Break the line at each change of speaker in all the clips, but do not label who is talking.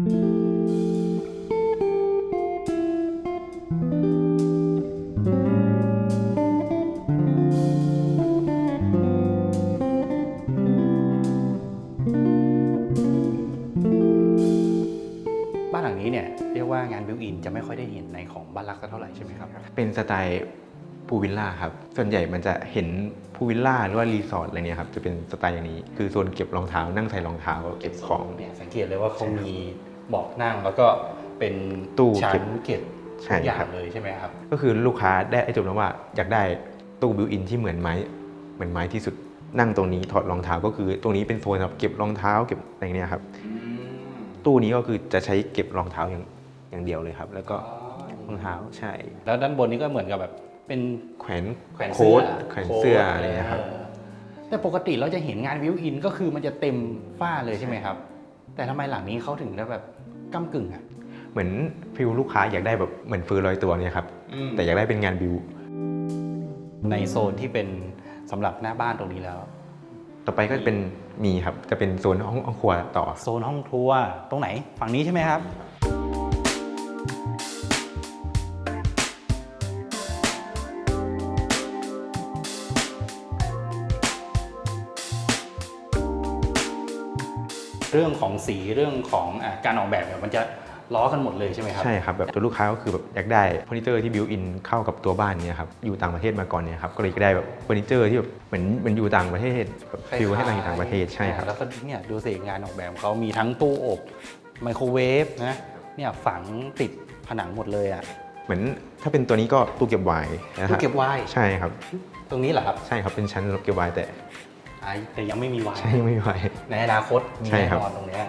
บ้านหลังนี้เนี่ยเรียกว่างานบิวอินจะไม่ค่อยได้เห็นในของบ้านรักสักเท่าไหร่ใช่ไหมครับ
เป็นสไตล์พูลวิลล่าครับ ส่วนใหญ่มันจะเห็นพูลวิลล่าหรือว่ารีสอร์ทอะไรเนี่ยครับ จะเป็นสไตล์อย่างนี้ คือโซนเก็บรองเท้านั่งใส่รองเท้าเก็บของ
เนี่ยสังเกตเลยว่าเขามี เบาะนั่งแล้วก็เป็น
ตู้
ชั้
เก็
น
บ
เก็บ
ใช่
ทุกอย่า
ครั
ง
บ
เลยใช่ไหมครับ
ก็คือลูกค้าได้ไอ้จบแล้วว่าอยากได้ตู้บิวอินที่เหมือนไม้เหมือนไม้ที่สุดนั่งตรงนี้ถอดรองเท้าก็คือตรงนี้เป็นโซนสำหรับเก็บรองเท้าเก็บอะไรเนี่ยครับตู้นี้ก็คือจะใช้เก็บรองเท้าอย่างอย่างเดียวเลยครับ แล้วก็รองเท้าใช่
แล้วด้านบนนี้ก็เหมือนกับแบบเป็น
แขวน
แขวน
โค้
เสื้อ
ดแขวนเสื้ออะไรเงี้ยครับ
ออแต่ปกติเราจะเห็นงานวิวอินก็คือมันจะเต็มฝ้าเลยใช่ไหมครับ แต่ทำไมหลังนี้เขาถึงได้แบบ ก้ากึ่งอะ
เหมือนฟิลลูกค้าอยากได้แบบเหมือนเฟอร์ลอยตัวเนี่ยครับ แต่อยากได้เป็นงานบิว
ในโซนที่เป็นสำหรับหน้าบ้านตรงนี้แล้ว
ต่อไปก็เป็นมีครับ จะเป็นโซนห้องห้องครัวต่อ
โซนห้องครัวตรงไหน ฝั่งนี้ใช่ไหมครับ เรื่องของสีเรื่องของอะการออกแบบเนี่ยมันจะล้อกันหมดเลยใช่ไหมครับ
ใช่ครับแบบตัวลูกค้าก็คือแบบอยากได้เฟอร์นิเจอร์ที่บิวอินเข้ากับตัวบ้านเนี่ยครับอยู่ต่างประเทศมาก่อนเนี่ยครับก็เลยได้แบบเฟอร์นิเจอร์ที่แบบเหมือนเหมันอยู่ต่างประเทศแบบฟิลให้ต่างอยู่ต่างประเทศใช่ครับ
แล้วก็เนี่ยดูสิงานออกแบบของเขามีทั้งตู้อบไมโครเวฟนะเนี่ยฝังติดผนังหมดเลยอะ
เหมือนถ้าเป็นตัวนี้ก็ตู้เก็บไวน์นะฮะ
ตู้เก็บไวน์
ใช่ครับ
ตรงนี้เหรอครับ
ใช่ครับเป็นชั้นสำหรับเก็บไวน์แต่
อ่าแต่ยังไม่มีไวน์
ใช่ไม่มีไวน์
ในอนาคตมี
ใช่
แน่
ครับ
นอนตรงเนี้ย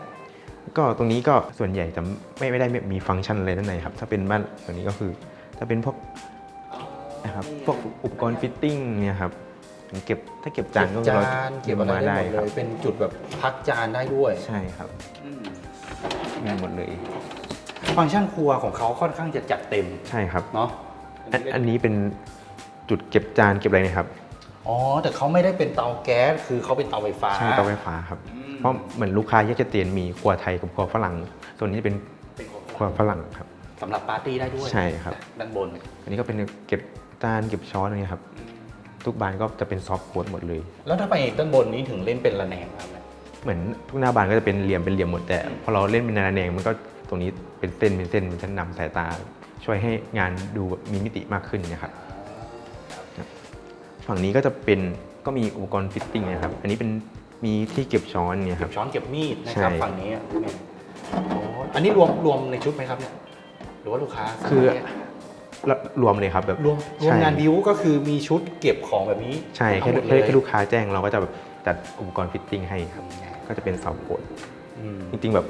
ก็ตรงนี้ก็ส่วนใหญ่จะไม่ไม่ได้มีฟังก์ชันอะไรด้านในครับ ถ้าเป็นบ้านตัวนี้ก็คือ ถ้าเป็นพวกนะครับพวกอุปกรณ์ฟิตติ้งเนี่ยครับเก็บถ้าเก็บจานก็
เก็บจานเก็บอะไรได้หมด
ค
เล
รับ
ยเป็นจุดแบบพักจานได้ด้วย
ใช่ครับมีหมดเลย
ฟังก์ชันครัวของเขาค่อนข้างจะจัดเต็ม
ใช่ครับ
เนาะ
อันอันนี้เป็นจุดเก็บจานเก็บอะไรนะครับ
อ๋อ แต่เขาไม่ได้เป็นเตาแก๊สคือเขาเป็นเตาไฟฟ้า
ใช่เตาไฟฟ้าครับเพราะเหมือนลูกค้าแยกชัดเจนมีครัวไทยกับครัวฝรั่ง ส่วนนี้เป็น
เป็นของ
ครัวฝรั่งครับ
สำหรับปาร์ตี้ได้ด้วย
ใช่ครับ
ด้านบน
อันนี้ก็เป็นเก็บจานเก็บช้อนอะไรเงี้ยครับ ทุกบานก็จะเป็นซอฟต์โค้ดหมดเลย
แล้วถ้าไปด้านบนนี้ถึงเล่นเป็นระแนงครับเนี่ย
เหมือนทุกหน้าบานก็จะเป็นเหลี่ยมเป็นเหลี่ยมหมดแต่พอเราเล่นเป็นนาแนงมันก็ตรงนี้เป็นเส้นเป็นเส้นเป็นชั้นนำสายตา ช่วยให้งานดูมีมิติมากขึ้นเนะครับ ฝั่งนี้ก็จะเป็นก็มีอุปกรณ์ฟิตติ้งนะครับ อันนี้เป็นมีที่เก็บช้อนเนี่ยค
เก็
รั
บบ ช้อนเก็บมีดนะครับ
ใช่
ฝั่งนี้อะเนี่ยโอ้อันนี้รวมรวมในชุดไหมครับเนี่ยหรือว่าลูกค้าซื้
คือ
เนี่ย
รวมเลยครับแบบ
รวมรวม
ใช่
งานบิวก็คือมีชุดเก็บของแบบนี้
ใช่แค่
ทั้งหมด
แค่
เลย
แค่ลูกค้าแจ้งเราก็จะแบบจัดอุปกรณ์ฟิตติ้งให้ครับ ก็จะเป็นซอฟต์โค้ด
อืม
จริงๆแบบ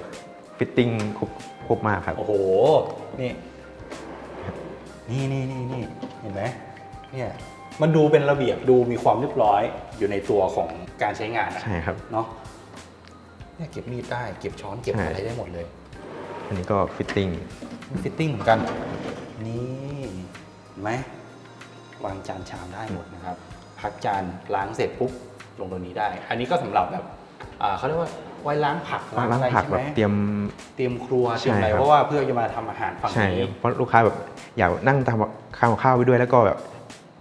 ฟิตติ้งครบครบมากครับ
โอ้โหนี่นี่นี่นี่นี่เห็นไหม เนี่ยมันดูเป็นระเบียบดูมีความเรียบร้อยอยู่ในตัวของการใช้งานอะ
ใช่ครับ
เนาะเนี่ยเก็บมีดได้เก็บช้อนเก็บ
ใช่
อะไรได้หมดเลย
อันนี้ก็ฟิตติ้ง
ฟิตติ้งเหมือนกัน นี่เห็นไหมวางจานชามได้หมดนะครับ พักจานล้างเสร็จปุ๊บลงตัวนี้ได้ อันนี้ก็สำหรับแบบอ่าเขาเรียกว่าไว้ล้างผัก
ล้าง
อะไร
ผัก
ใช่
แบ
ไหม
บเตรียม
เตรียมครัวเตรียมอะไร
ใช่ครับ
เพราะว่าเพื่อจะมาทำอาหารฝั่ง
ใช่
นี้
เพราะลูกค้าแบบอยากนั่งทำข้าวข้าวไปด้วยแล้วก็แบบ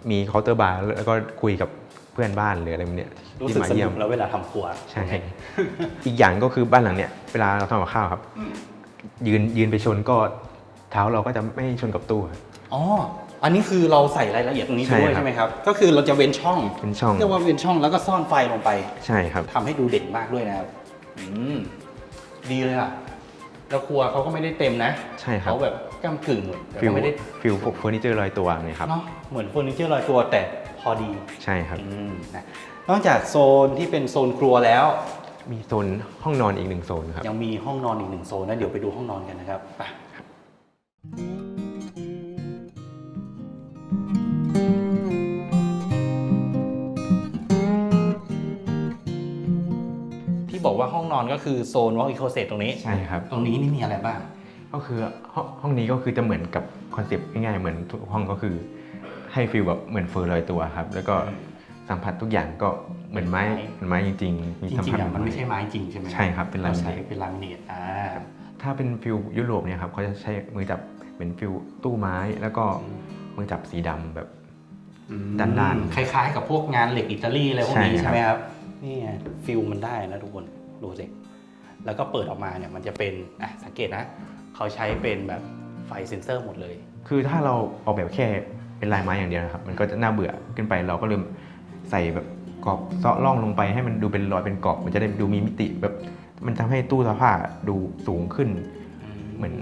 มีเคาน์เตอร์บาร์แล้วก็คุยกับเพื่อนบ้านหรืออะไรแบบเนี้ย
รู้
ที่
สึก
มา
ส
เยี่ย
นุ
ม
กแล้วเวลาทำครัว
ใช่อีกอย่างก็คือบ้านหลังเนี้ยเวลาเราทำกับข้าวครับ ยืนยืนไปชนก็เท้าเราก็จะไม่ชนกับตู้ครับ
อ๋ออันนี้คือเราใส่รายละเอียดตรงนี้ไป
ใช่
ด้วย
ครับ
ใช่ไหมครับ ก็คือเราจะเว้นช่อง
เป็นช่อง
เรียกว่าเว้นช่องแล้วก็ซ่อนไฟลงไป
ใช่ครับ
ทำให้ดูเด่นมากด้วยนะครับอืมดีเลยอะแล้วครัวเขาก็ไม่ได้เต็มนะ
ใช่ครับ
เขาแบบ ก้ามกึ่งแต่
ฟิล
ก็ไม่ได้
ฟิลพวกเฟอร์นิเจอร์ลอยตัวเนี่ยครับ
เนาะเหมือนเฟอร์นิเจอร์ลอยตัวแต่พอดี
ใช่ครับ
อืมนะนอกจากโซนที่เป็นโซนครัวแล้ว
มีโซนห้องนอนอีกหนึ่งโซนครับ
ยังมีห้องนอนอีกหนึ่งโซนนะเดี๋ยวไปดูห้องนอนกันนะครับไปที่บอกว่าห้องนอนก็คือโซน walk in closet ตรงนี้
ใช่ครับ
ตรงนี้นี่มีอะไรบ้าง
ก็คือห้องห้องนี้ก็คือจะเหมือนกับคอนเซปต์ง่ายๆเหมือนทุกห้องก็คือ ให้ฟีลแบบเหมือนเฟอร์ลอยตัวครับ แล้วก็สัมผัสทุกอย่างก็เหมือนไม้เหมือนไม้จริงๆมี
จ
สัม
ริง
ผัส
ๆอะมันไม่
เห
ใช่ไม้จริงใช่ไหม
ใช่ครับเป็นลามิเนต
ใช้เป็นลามิเนตอ่า
ถ้าเป็นฟิลยุโรปเนี่ยครับเขาจะใช้มือจับเป็นฟิลตู้ไม้ แล้วก็มือจับสีดำแบบด้านๆ
คล้ายๆ กับพวกงานเหล็กอิตาลีอะไรพวกนี้
ใช่ครับ
ใช่ไหมครับนี่ไงฟิลมันได้นะทุกคนดูสิแล้วก็เปิดออกมาเนี่ยมันจะเป็นอะสังเกตนะ เขาใช้เป็นแบบไฟเซ็นเซอร์หมดเลย
คือถ้าเราออกแบบแค่เป็นลายไม้อย่างเดียวนะครับ มันก็จะน่าเบื่อขึ้นไปเราก็เริ่มใส่แบบกรอบเซาะร่องลงไปให้มันดูเป็นรอยเป็นกรอบ มันจะได้ดูมีมิติแบบ มันทำให้ตู้ซักผ้าดูสูงขึ้น เหมือน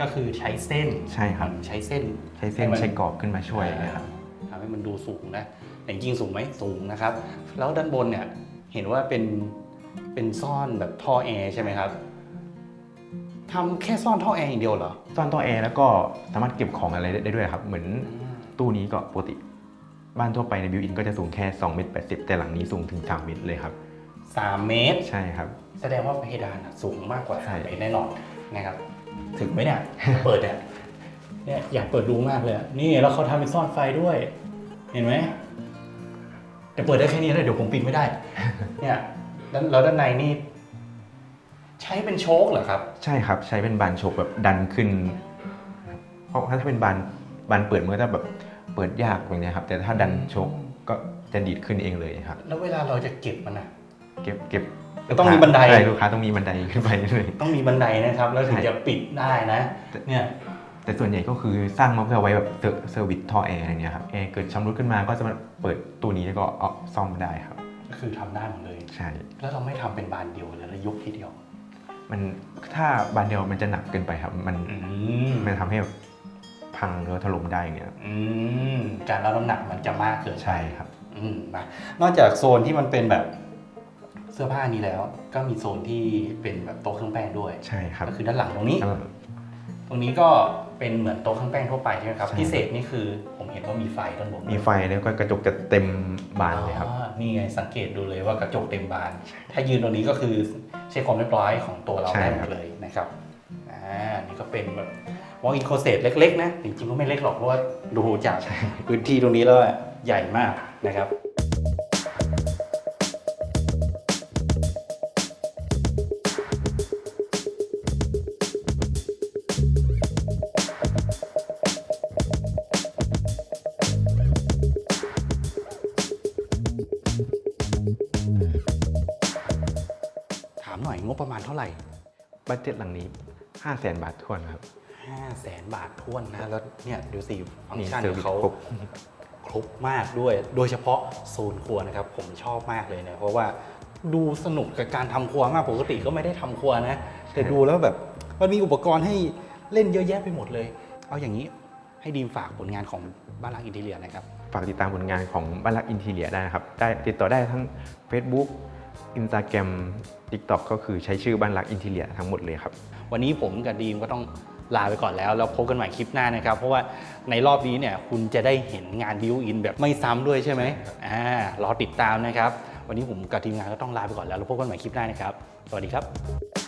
ก็คือใช้เส้น
ใช่ครับ
ใช้เส้น
ใช้เส้น
ให้มัน
ใช้กรอบขึ้นมาช่วยนะครับ
ทำให้มันดูสูงนะแต่จริงๆสูงไหมสูงนะครับ แล้วด้านบนเนี่ยเห็นว่าเป็นเป็นซ่อนแบบท่อแอร์ใช่ไหมครับ ทำแค่ซ่อนท่อแอร์อย่างเดียวเหรอ
ซ่อนตัวแอร์แล้วก็สามารถเก็บของอะไรได้ด้วยครับ เหมือนตู้นี้ก็ปกติ บ้านทั่วไปในบิวอินก็จะสูงแค่2เมตร80 แต่หลังนี้สูงถึง 3 เมตรเลยครับ
สามเมตร
ใช่ครับ
แสดงว่าเพดานอะสูงมากกว่า
ใช่
3เมตรแน่นอนนะครับ ถึงไหมเนี่ย เปิดเนี่ยเนี่ยอยากเปิดดูมากเลยอะนี่แล้วเขาทำเป็นซ่อนไฟด้วย เห็นไหมแต่เปิดได้แค่นี้เลยเดี๋ยวผมปิดไม่ได้ เนี่ยแล้วแล้วด้านในนี่ ใช้เป็นโชคเหรอครับ
ใช่ครับ ใช้เป็นบานโชกแบบดันขึ้น เพราะถ้าเป็นบานบานเปิดมันก็จะแบบเปิดยากอย่างเนี้ยครับ แต่ถ้าดันโชกก็จะดีดขึ้นเองเลยครับ
แล้วเวลาเราจะเก็บมันอะ
เก็บเก็บ
ต้องมีบันได
ใช่ลูกค้าต้องมีบันไดขึ้นไปเลย
ต้องมีบันไดนะครับ แล้วถึง
ใช่
จะปิดได้นะ เนี่ย
แต่ส่วนใหญ่ก็คือสร้างมาเพื่อไว้แบบเซอร์เซอร์วิสท่อแอร์อะไรเงี้ยครับแอร์เกิดชำรุดขึ้นมาก็จะมาเปิดตู้นี้แล้วก็เอาซ่อมได้ครับ
ก็คือทำได้หมดเลย
ใช่
แล้วเราไม่ทำเป็นบานเดียวเลยแล้วยกทีเดียว
มันถ้าบานเดียวมันจะหนักเกินไปครับ มัน
อืม
มันทำให้แบบพังหรือว่าถล่มได้อย่างเงี้ยครับ
อืมการรับน้ำหนักมันจะมากเกินไป
ใช่ครับ
อืมมานอกจากโซนที่มันเป็นแบบเสื้อผ้านี้แล้ว ก็มีโซนที่เป็นแบบโต๊ะเครื่องแป้งด้วย
ใช่ครับ
ก็คือด้านหลังตรงนี้
แล้ว
ตรงนี้ก็เป็นเหมือนโต๊ะเครื่องแป้งทั่วไปใช่ไหมครับ
ใช่
พิเศษนี่คือผม เห็นว่ามีไฟด้านบน
มีไฟแล้วก็กระจกจะเต็มบานเลยครับ
อ๋อนี่ไงสังเกตดูเลยว่ากระจกเต็มบาน ถ้ายืนตรงนี้ก็คือเช็คความเรียบร้อยของตัวเรา
ใช่
ได้หม
ครั
ด
บ
เลยนะครับอ่านี่ก็เป็นแบบวอล์กอินโคเซตเล็กๆนะจริงๆก็ไม่เล็กหรอกเพราะว่าดูจากพื้นที่ตรงนี้แล้วอะใหญ่มากนะครับ
บัตเจ็ตหลังนี้ 5 0 0แสนบาททวนครับ
5แสนบาทท้วนนะ แล้วเนี่ยดูสิฟังก์
นี่
ชัน
เซอร์วิส
เขา
ครบ
ครบมากด้วย โดยเฉพาะโซนครัวนะครับ ผมชอบมากเลยนะเพราะว่าดูสนุกกับการทำครัวมากปกติก็ไม่ได้ทำครัวนะ แต่ดูแล้วแบบมันมีอุปกรณ์ให้เล่นเยอะแยะไปหมดเลย เอาอย่างนี้ให้ดีมฝากผลงานของบ้านรักอินเทเลียนะครับ
ฝากติดตามผลงานของบ้านรักอินทีเลียได้นะครับ ได้ติดต่อได้ทั้ง Facebook Instagram TikTok ก็คือใช้ชื่อบ้านรักอินทีเลียทั้งหมดเลยครับ
วันนี้ผมกับดีมก็ต้องลาไปก่อนแล้ว แล้วพบกันใหม่คลิปหน้านะครับ เพราะว่าในรอบนี้เนี่ยคุณจะได้เห็นงานบิวอินแบบไม่ซ้ำด้วยใช่ไหมอ่ารอติดตามนะครับ วันนี้ผมกับทีมงานก็ต้องลาไปก่อนแล้ว แล้วพบกันใหม่คลิปหน้านะครับ สวัสดีครับ